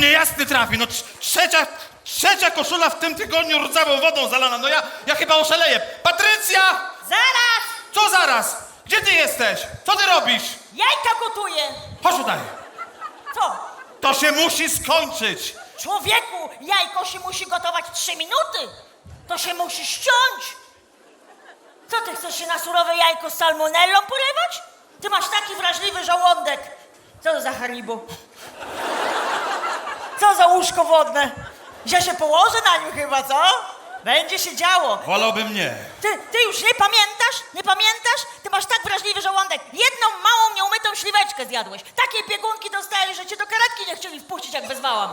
niejasny trafi. No trz- trzecia, trzecia koszula w tym tygodniu rdzawą wodą zalana. No ja, ja chyba oszaleję. Patrycja! Zaraz! Co zaraz? Gdzie ty jesteś? Co ty robisz? Jajka gotuję! Chodź tutaj. Co? To się musi skończyć. Człowieku, jajko się musi gotować trzy minuty. To się musi ściąć. Co ty chcesz się na surowe jajko z salmonellą porywać? Ty masz taki wrażliwy żołądek. Co to za haribo? Co za łóżko wodne? Ja się położę na nim chyba, co? Będzie się działo. Wolałbym nie. Ty, ty już nie pamiętasz? Nie pamiętasz? Ty masz tak wrażliwy żołądek. Jedną małą, nieumytą śliweczkę zjadłeś. Takie biegunki dostałeś, że cię do karetki nie chcieli wpuścić, jak wezwałam.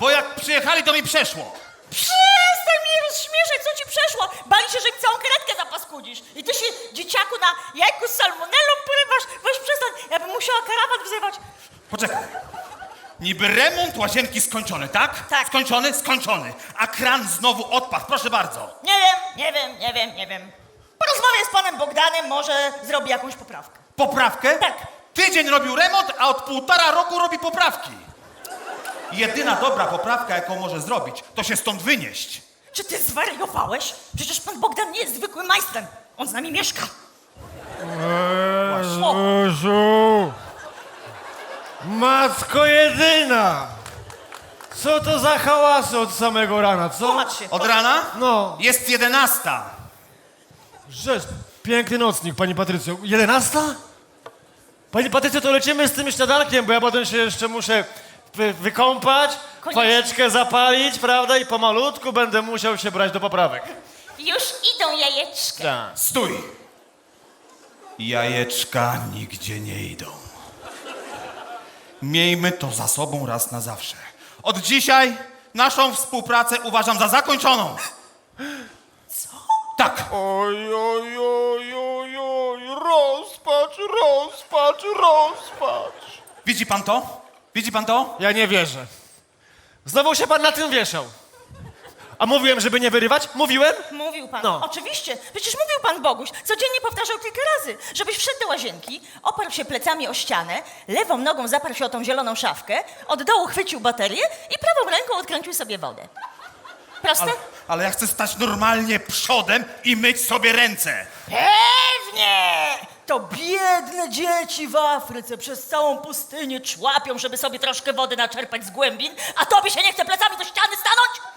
Bo jak przyjechali, to mi przeszło. Przestań mnie rozśmieszać, co ci przeszło? Bali się, że im całą karetkę zapaskudzisz. I ty się, dzieciaku, na jajku z salmonellą porywasz? Weź przestań, ja bym musiała karawan wzywać. Poczekaj. Niby remont łazienki skończony, tak? Tak. Skończony? Skończony. A kran znowu odpadł, proszę bardzo. Nie wiem, nie wiem, nie wiem, nie wiem. Porozmawiaj z panem Bogdanem, może zrobi jakąś poprawkę. Poprawkę? Tak. Tydzień robił remont, a od półtora roku robi poprawki. Jedyna dobra poprawka, jaką może zrobić, to się stąd wynieść. Czy ty zwariowałeś? Przecież pan Bogdan nie jest zwykłym majstrem. On z nami mieszka. Jezusu! Matko jedyna! Co to za hałasy od samego rana, co? Tłumacz się. Od rana? No, Jest jedenasta. rzecz, piękny nocnik, pani Patrycjo. Jedenasta? Pani Patrycjo, to lecimy z tym śniadankiem, bo ja potem się jeszcze muszę wy wykąpać, Koniecznie. fajeczkę zapalić, prawda? I pomalutku będę musiał się brać do poprawek. Już idą jajeczka. Tak. Stój! Jajeczka nigdzie nie idą. Miejmy to za sobą raz na zawsze. Od dzisiaj naszą współpracę uważam za zakończoną. Co? Tak. Oj, oj, oj, oj, oj, rozpacz, rozpacz, rozpacz. Widzi pan to? Widzi pan to? Ja nie wierzę. Znowu się pan na tym wieszał. A mówiłem, żeby nie wyrywać? Mówiłem? Mówił pan. No. Oczywiście. Przecież mówił pan Boguś. Codziennie powtarzał kilka razy, żebyś wszedł do łazienki, oparł się plecami o ścianę, lewą nogą zaparł się o tą zieloną szafkę, od dołu chwycił baterię i prawą ręką odkręcił sobie wodę. Proste? Ale, ale ja chcę stać normalnie przodem i myć sobie ręce. Pewnie! To biedne dzieci w Afryce przez całą pustynię człapią, żeby sobie troszkę wody naczerpać z głębin, a tobie się nie chce plecami do ściany stanąć?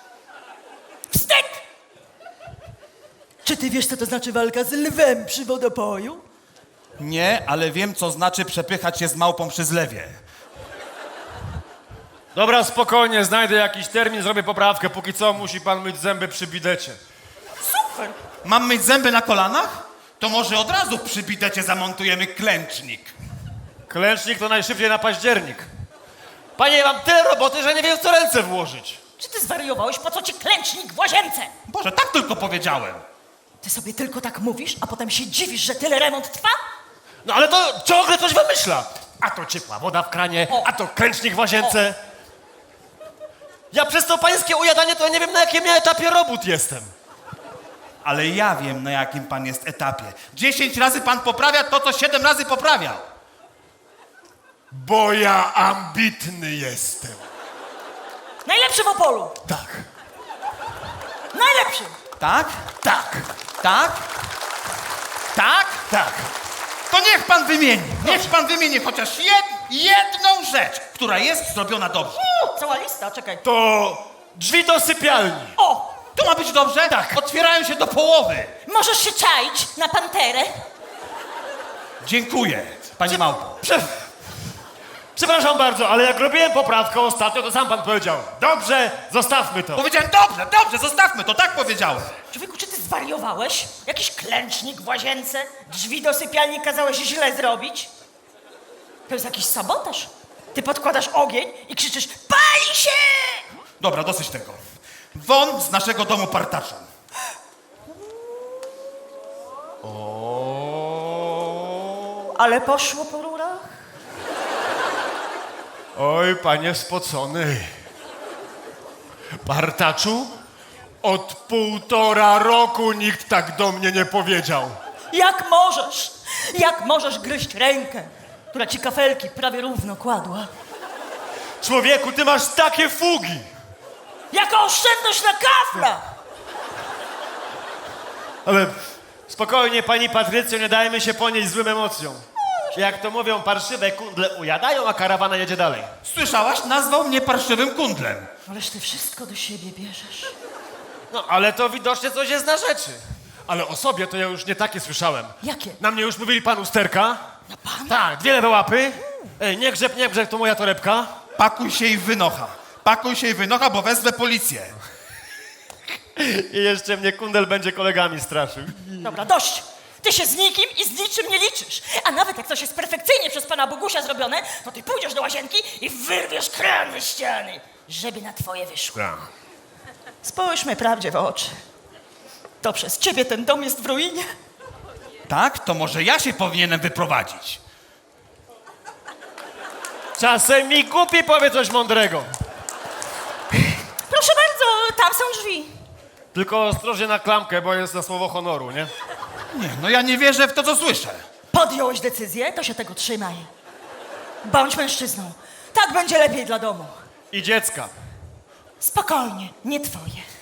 Czy ty wiesz, co to znaczy walka z lwem przy wodopoju? Nie, ale wiem, co znaczy przepychać się z małpą przy zlewie. Dobra, spokojnie, znajdę jakiś termin, zrobię poprawkę. Póki co musi pan myć zęby przy bidecie. Super! Mam myć zęby na kolanach? To może od razu przy bidecie zamontujemy klęcznik. Klęcznik to najszybciej na październik. Panie, ja mam tyle roboty, że nie wiem, w co ręce włożyć. Czy ty zwariowałeś? Po co ci klęcznik w łazience? Boże, tak tylko powiedziałem. Ty sobie tylko tak mówisz, a potem się dziwisz, że tyle remont trwa? No ale to ciągle coś wymyśla. A to ciepła woda w kranie, O. a to klęcznik w łazience. Ja przez to pańskie ujadanie to ja nie wiem, na jakim ja etapie robót jestem. Ale ja wiem, na jakim pan jest etapie. Dziesięć razy pan poprawia to, co siedem razy poprawiał. Bo ja ambitny jestem. Najlepszy w Opolu! Tak. Najlepszy! Tak? Tak. Tak? Tak? Tak. To niech pan wymieni. Niech pan wymieni chociaż jed, jedną rzecz, która jest zrobiona dobrze. U, cała lista, czekaj. To drzwi do sypialni. O! To ma być dobrze? Tak. Otwierają się do połowy. Możesz się czaić na panterę? Dziękuję, pani małpo. Prze... Przepraszam bardzo, ale jak robiłem poprawkę ostatnio, to sam pan powiedział. Dobrze, zostawmy to. Powiedziałem dobrze, dobrze, zostawmy to, tak powiedziałem. Człowieku, czy zwariowałeś? Jakiś klęcznik w łazience? Drzwi do sypialni kazałeś źle zrobić? To jest jakiś sabotaż. Ty podkładasz ogień i krzyczysz PALI SIE! Dobra, dosyć tego. Won z naszego domu partacza. Ale poszło po rurach? Oj, panie spocony. Partaczu, od półtora roku nikt tak do mnie nie powiedział. Jak możesz? Jak możesz gryźć rękę, która ci kafelki prawie równo kładła? Człowieku, ty masz takie fugi! Jako oszczędność na kafla! Ale spokojnie, pani Patrycjo, nie dajmy się ponieść złym emocjom. Jak to mówią, parszywe kundle ujadają, a karawana jedzie dalej. Słyszałaś? Nazwał mnie parszywym kundlem. Ależ ty wszystko do siebie bierzesz. No, ale to widocznie coś jest na rzeczy. Ale o sobie to ja już nie takie słyszałem. Jakie? Na mnie już mówili pan usterka. Na pan? Tak, dwie lewe łapy. Ej, nie grzeb, nie grzeb, to moja torebka. Pakuj się i wynocha. Pakuj się i wynocha, bo wezwę policję. I jeszcze mnie kundel będzie kolegami straszył. Dobra, dość! Ty się z nikim i z niczym nie liczysz. A nawet jak coś jest perfekcyjnie przez pana Bogusia zrobione, to ty pójdziesz do łazienki i wyrwiesz kran ze ściany, żeby na twoje wyszło. Spójrzmy prawdzie w oczy. To przez ciebie ten dom jest w ruinie. Tak? To może ja się powinienem wyprowadzić. Czasem mi głupi powie coś mądrego. Proszę bardzo, tam są drzwi. Tylko ostrożnie na klamkę, bo jest na słowo honoru, nie? Nie, no ja nie wierzę w to, co słyszę. Podjąłeś decyzję, to się tego trzymaj. Bądź mężczyzną. Tak będzie lepiej dla domu. I dziecka. Spokojnie, nie twoje.